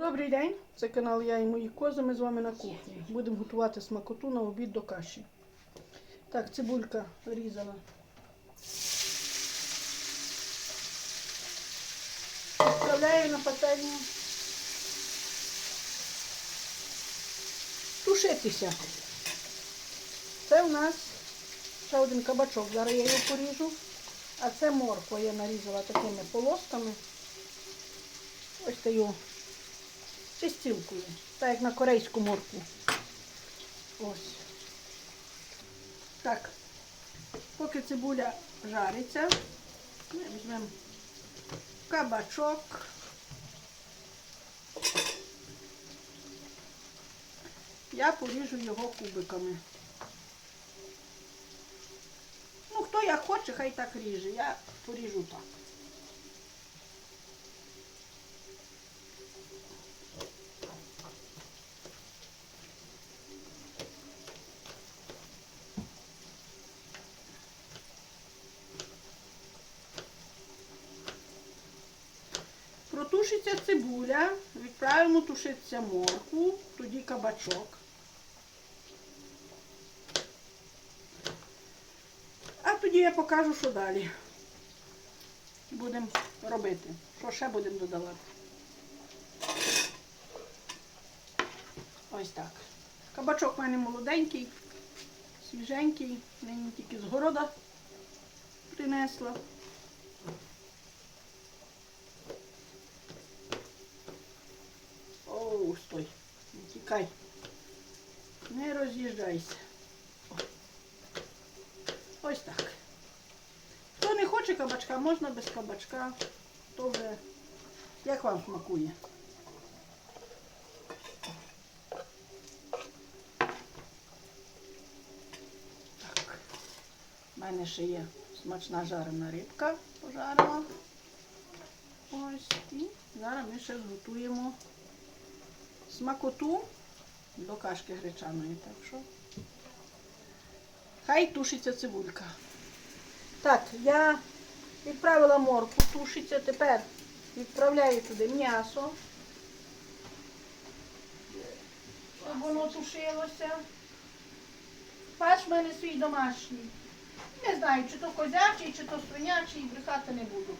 Добрий день, це канал Я і мої кози. Ми з вами на кухні. Будемо готувати смакоту на обід до каші. Так, цибулька різана. Вставляю на пательню. Тушитися. Це у нас ще один кабачок. Зараз я його поріжу. А це морква я нарізала такими полосками. Ось та його чистілкою, так як на корейську моркву. Ось. Так. Поки цибуля жариться, ми візьмемо кабачок. Я поріжу його кубиками. Ну, хто як хоче, хай так ріже. Я поріжу так. Протушиться цибуля, відправимо тушитися моркву, тоді кабачок. А тоді я покажу, що далі будемо робити. Що ще будемо додавати. Ось так. Кабачок в мене молоденький, свіженький, нині тільки з города принесла. Оу, стой. Тікай. Не роз'їжджайся. Ось так. Хто не хоче кабачка, можна без кабачка. То вже як вам смакує. Так. У мене ще є смачна жарена рибка пожарила. Ось. І зараз ми ще зготуємо смакоту до кашки гречаної. Так що хай тушиться цибулька. Так, я відправила морку, тушиться. Тепер відправляю туди м'ясо, щоб воно тушилося. Фарш в мене свій домашній. Не знаю, чи то козячий, чи то свинячий, брехати не буду.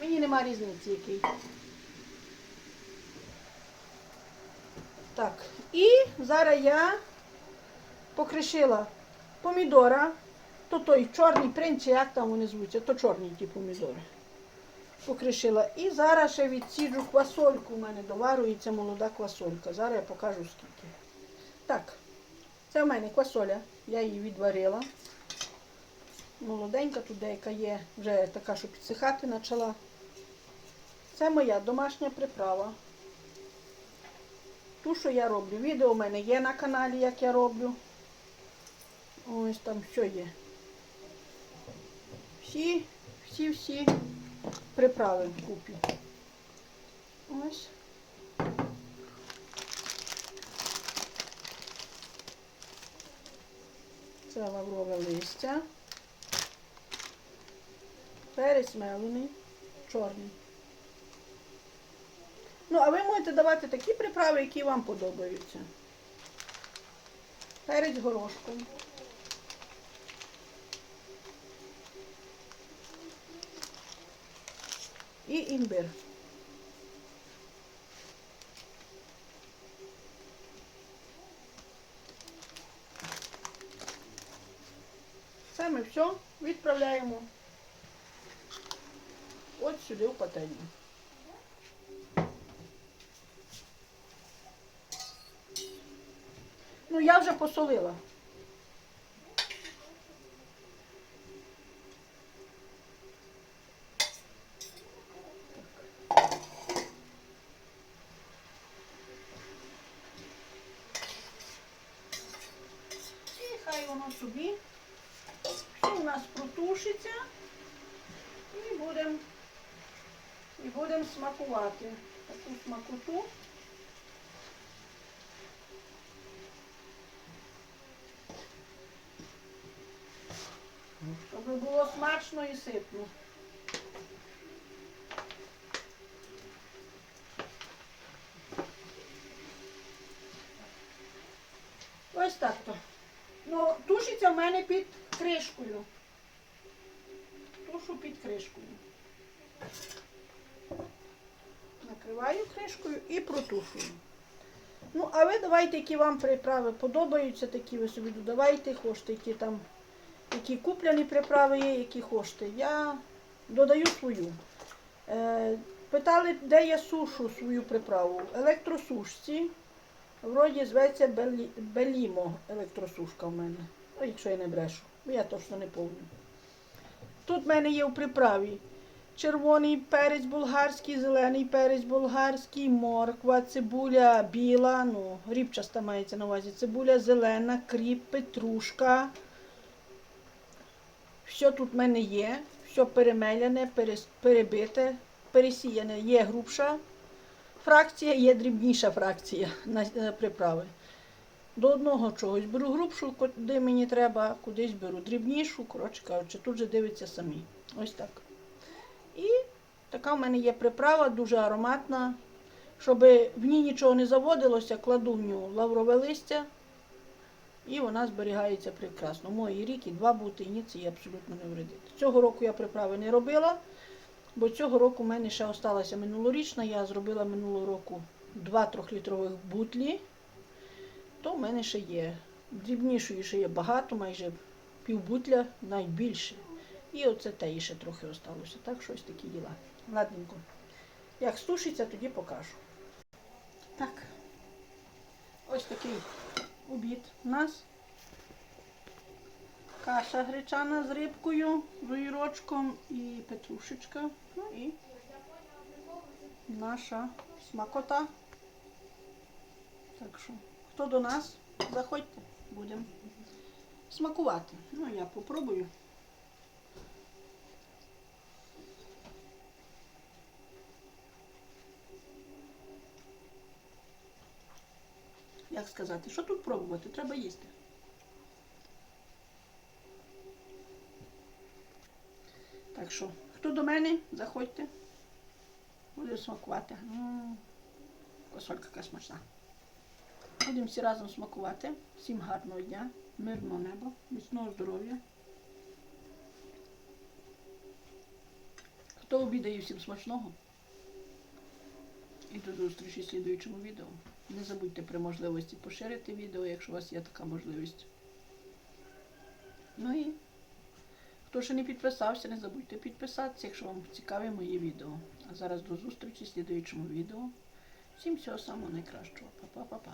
Мені нема різниці який. Так, і зараз я покришила помідора, то той чорний принц, як там вони звуться, то чорні ті помідори. Покришила. І зараз ще відсіджу квасольку. У мене доварується молода квасолька. Зараз я покажу скільки. Так, це в мене квасоля. Я її відварила. Молоденька тут деяка є, вже така, що підсихати почала. Це моя домашня приправа. Ту, що я роблю. Відео у мене є на каналі, як я роблю. Ось там що є. Всі, всі, всі приправи купі. Ось. Це лаврове листя. Перець мелений, чорний. Ну, а ви можете давати такі приправи, які вам подобаються. Перець горошком. І імбир. Це ми все відправляємо от сюди в пательню. Ну, я вже посолила. Хай воно собі все у нас протушиться і будемо і будемо смакувати таку смакоту. щоб було смачно і ситно. Ось так то. Ну, Тушиться в мене під кришкою. Тушу під кришкою. Накриваю кришкою і протушую. Ну, а ви давайте, які вам приправи подобаються, такі ви собі додавайте, хочете які там які купляні приправи є, які хочете. Я додаю свою. Е, питали, де я сушу свою приправу. В електросушці. Вроді зветься Белі... Белімо електросушка в мене. Ну, якщо я не брешу. бо Я точно не пам'ятаю. Тут в мене є в приправі червоний перець болгарський, зелений перець болгарський, морква, цибуля біла, ну, рібчаста мається на увазі, цибуля зелена, кріп, петрушка. Все тут в мене є, все перемеляне, перебите, пересіяне, є грубша фракція, є дрібніша фракція на приправи. До одного чогось беру грубшу, куди мені треба, кудись беру дрібнішу, коротше кажучи, тут же дивиться самі. Ось так. І така в мене є приправа, дуже ароматна. Щоб в ній нічого не заводилося, кладу в нього лаврове листя. І вона зберігається прекрасно. Мої два бути, і ні, це їй абсолютно не вредить. Цього року я приправи не робила, бо цього року в мене ще осталася минулорічна. Я зробила минулого року два трьохлітрових бутлі, то в мене ще є. Дрібнішої ще є багато, майже півбутля, навіть більше. І оце те і ще трохи осталося. Так, щось такі діла. Ладненько. Як стушиться, тоді покажу. Так. Ось такий обід у нас. Каша гречана з рибкою, з і петрушечка. Ну і наша смакота. Так що, хто до нас, заходьте, будемо смакувати. Ну, я попробую. Як сказати, що тут пробувати? Треба їсти. Так що, хто до мене, заходьте. Будемо смакувати. М, Косолька яка смачна. Будемо всі разом смакувати. Всім гарного дня, мирного неба, міцного здоров'я. Хто обідає всім смачного. І до зустрічі в слідуючому відео. Не забудьте при можливості поширити відео, якщо у вас є така можливість. Ну і хто ще не підписався, не забудьте підписатися, якщо вам цікаві мої відео. А зараз до зустрічі в слідуючому відео. Всім всього самого найкращого. Па-па-па-па.